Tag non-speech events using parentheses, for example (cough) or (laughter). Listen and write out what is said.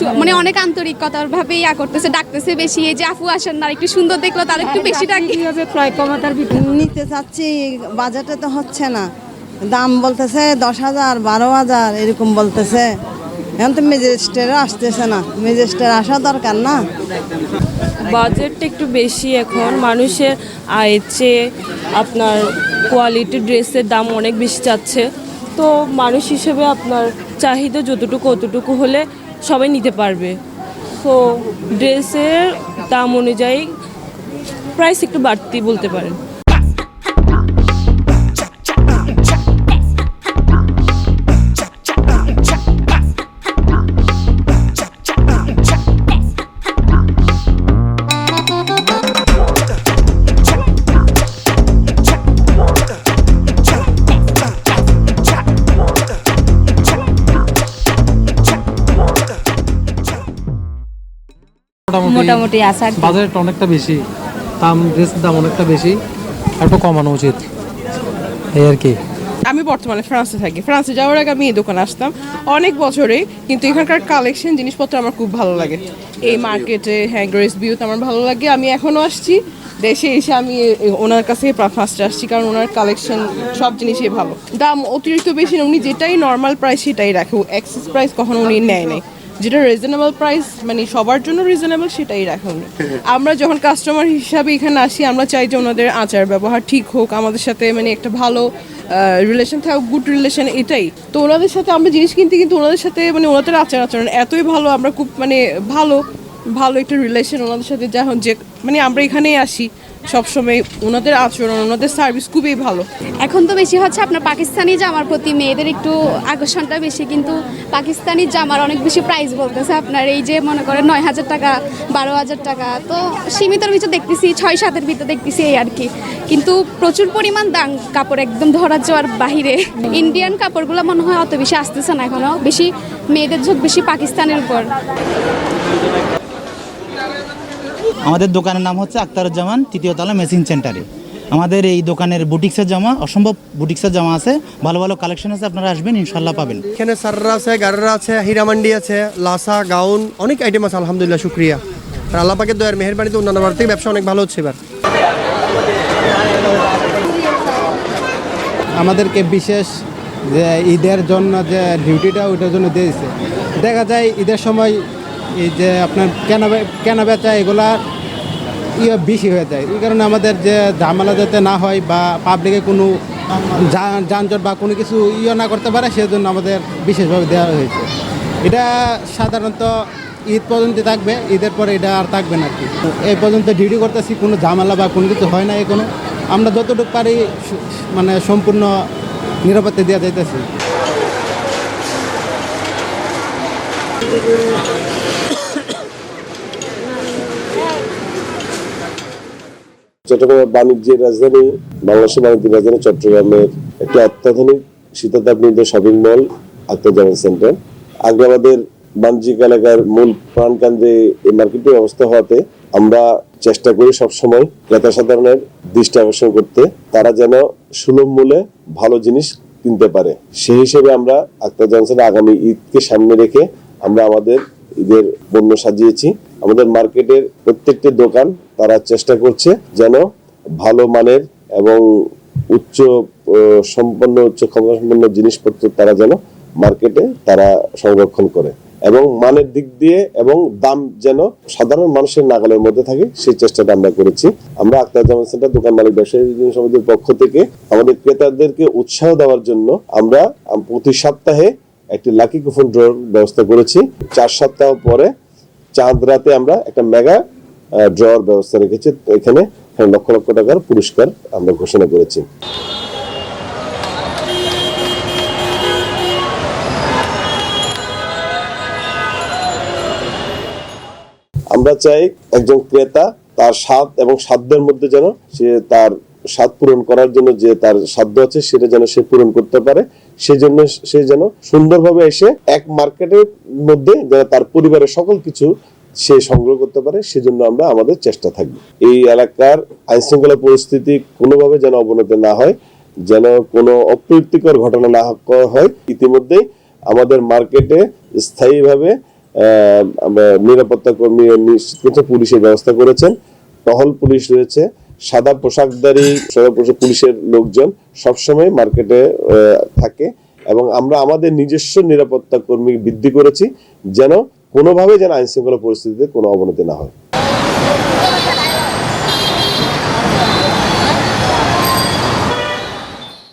সু- মানে অনেক আন্তরিকতার ভাবে ইয়া করতেছে ডাকতেছে বেশি। এই যে আপু আসেন না একটু সুন্দর দেখল তার একটু বেশি ডাকে। ক্রয় ক্ষমতার ভিতরে নিতে চাচ্ছি বাজেটে তো হচ্ছে না। দাম বলতেছে দশ হাজার বারো হাজার এরকম বলতেছে। এখন তো মেজেস্টারও আসতেছে না মেজেস্টার আসা দরকার না। বাজেটটা একটু বেশি এখন মানুষের আয়ের চেয়ে আপনার কোয়ালিটি ড্রেসের দাম অনেক বেশি চাচ্ছে। তো মানুষ হিসেবে আপনার চাহিদা যতটুকু অতটুকু হলে সবাই নিতে পারবে। সো ড্রেসের দাম অনুযায়ী প্রাইস একটু বাড়তি বলতে পারেন। মোটামুটি মোটামুটি আছে বাজারটা অনেকটা বেশি দাম ড্রেসের দাম অনেকটা বেশি একটু কমানো উচিত। এই আর কি। আমি বর্তমানে ফ্রান্সে থাকি। ফ্রান্সে যাওয়ার আগে আমি এই দোকানে আসতাম। অনেক বছরে কিন্তু এখানকার কালেকশন জিনিসপত্র আমার খুব ভালো লাগে। এই মার্কেটে হ্যাঁ গ্রেস বিউতে আমার ভালো লাগে। আমি এখনও আসছি। দেশে এসে আমি ওনার কাছে ফার্স্টে আসছি কারণ ওনার কালেকশন সব জিনিসই ভালো। দাম অতিরিক্ত বেশি না উনি যেটাই নর্মাল প্রাইস সেটাই রাখে। এক্সেস প্রাইস কখনো উনি নেয় নাই। যেটা রিজনেবল প্রাইস মানে সবার জন্য রিজনেবল সেটাই রাখা (laughs) আমরা যখন কাস্টমার হিসাবে এখানে আসি আমরা চাই যে ওনাদের আচার ব্যবহার ঠিক হোক আমাদের সাথে মানে একটা ভালো রিলেশন থাকুক গুড রিলেশন এটাই। তো ওনাদের সাথে আমরা জিনিস কিনতে কিন্তু ওনাদের সাথে মানে ওনাদের আচার আচরণ এতই ভালো আমরা খুব মানে ভালো ভালো একটা রিলেশন ওনাদের সাথে যা যে মানে আমরা এখানেই আসি। সবসময় ওনাদের আচরণ, ওনাদের সার্ভিস খুবই ভালো। এখন তো বেশি হচ্ছে আপনার পাকিস্তানি জামার প্রতি মেয়েদের একটু আকর্ষণটা বেশি, কিন্তু পাকিস্তানি জামার অনেক বেশি প্রাইস বলতেছে আপনার। এই যে মনে করেন নয় হাজার টাকা, বারো হাজার টাকা, তো সীমিতর ভিতর দেখতেছি, ছয় সাতের ভিতর দেখতেছি এই আর কি। কিন্তু প্রচুর পরিমাণ দাম কাপড় একদম ধরা যাওয়ার বাহিরে। ইন্ডিয়ান কাপড়গুলো মনে হয় অত বেশি আসতেছে না এখনও। বেশি মেয়েদের ঝোঁক বেশি পাকিস্তানের উপর। আমাদের দোকানের নাম হচ্ছে আক্তারুজ্জামান তৃতীয় তলা মেশিন সেন্টারে। আমাদের এই দোকানের বুটিক্সের জামা অসম্ভব বুটিক্সের জামা আছে। ভালো ভালো কালেকশন আছে আপনারা আসবেন ইনশাল্লাহ পাবেন। এখানে সাররা আছে গাররা আছে হীরামান্ডি আছে লাসা গাউন অনেক আইটেম আছে আলহামদুলিল্লাহ শুক্রিয়া। আর আল্লাহ পাকের দয়ার মেহেরবানিতে অন্যান্য বার থেকে ব্যবসা অনেক ভালো হচ্ছে এবার। আমাদেরকে বিশেষ যে ঈদের জন্য যে ডিউটিটা ওইটার জন্য দিয়েছে। দেখা যায় ঈদের সময় এই যে আপনার কেনা কেনা বেচা এগুলা ইয়ে বেশি হয়ে যায়। এই কারণে আমাদের যে ঝামেলা যাতে না হয় বা পাবলিকে কোনো যানজট বা কোনো কিছু ইয়ে না করতে পারে, সেজন্য আমাদের বিশেষভাবে দেওয়া হয়েছে। এটা সাধারণত ঈদ পর্যন্ত থাকবে, ঈদের পরে এটা আর থাকবে না কি। এই পর্যন্ত ডিউটি করতেছি, কোনো ঝামেলা বা কোনো কিছু হয় না এখনও। আমরা যতটুকু পারি মানে সম্পূর্ণ নিরাপত্তা দেওয়া যাইতেছি। চট্টগ্রামের বাণিজ্যের রাজধানী বাংলাদেশের বাণিজ্যের রাজধানী চট্টগ্রামের একটি অত্যাধুনিক শীতাতাপনিত শপিং মল আত্মজামান সেন্টার। আগ্রাবাদের বাণিজ্যিক এলাকার মূল প্রাণকেন্দ্রে এই মার্কেটের অবস্থা হওয়াতে আমরা চেষ্টা করি সবসময় ক্রেতা সাধারণের দৃষ্টি আকর্ষণ করতে। তারা যেন সুলভ মূল্যে ভালো জিনিস কিনতে পারে। সেই হিসেবে আমরা আক্তার জনসনের আগামী ঈদকে সামনে রেখে আমরা আমাদের ঈদের পণ্য সাজিয়েছি। আমাদের মার্কেটের প্রত্যেকটি দোকান তারা চেষ্টা করছে যেন ভালো মানের এবং উচ্চ সম্পন্ন, উচ্চ ক্ষমতা সম্পন্ন জিনিসপত্র তারা যেন মার্কেটে তারা সংরক্ষণ করে এবং মানের দিক দিয়ে এবং দাম যেন সাধারণ মানুষের নাগালের মধ্যে থাকে, সেই চেষ্টাটা আমরা করেছি। আমরা আক্তার জামান সেন্টার দোকান মালিক ব্যবসায়ী সমিতির পক্ষ থেকে আমাদের ক্রেতাদেরকে উৎসাহ দেওয়ার জন্য আমরা প্রতি সপ্তাহে একটি লাকি কুপন ড্রর ব্যবস্থা করেছি। চার সপ্তাহ পরে চাঁদ রাতে আমরা একটা মেগা ড্রর ব্যবস্থা রেখেছি। এখানে লক্ষ লক্ষ টাকার পুরস্কার আমরা ঘোষণা করেছি। আমরা চাই একজন ক্রেতা তার স্বাদ এবং সাধ্যের মধ্যে যেন সে তার স্বাদ পূরণ করার জন্য যে তার সাধ্য আছে, সেটা যেন সে পূরণ করতে পারে। সেজন্য সে যেন সুন্দরভাবে এসে এক মার্কেটের মধ্যে যেন তার পরিবারের সকল কিছু সে সংগ্রহ করতে পারে, সেজন্য আমরা আমাদের চেষ্টা থাকবে। এই এলাকার আইন শৃঙ্খলা পরিস্থিতি কোনোভাবে যেন অবনতি না হয়, যেন কোনো অপ্রীতিকর ঘটনা না হয়। ইতিমধ্যেই আমাদের মার্কেটে স্থায়ীভাবে নিরাপত্তা কর্মী নিশ্চিত পুলিশের ব্যবস্থা করেছেন। টহল পুলিশ রয়েছে, সাদা পোশাকধারী, সাদা পোশাক পুলিশের লোকজন সবসময় মার্কেটে থাকে এবং আমরা আমাদের নিজস্ব নিরাপত্তা কর্মী বৃদ্ধি করেছি, যেন কোনোভাবে যেন আইনশৃঙ্খলা পরিস্থিতিতে কোনো অবনতি না হয়।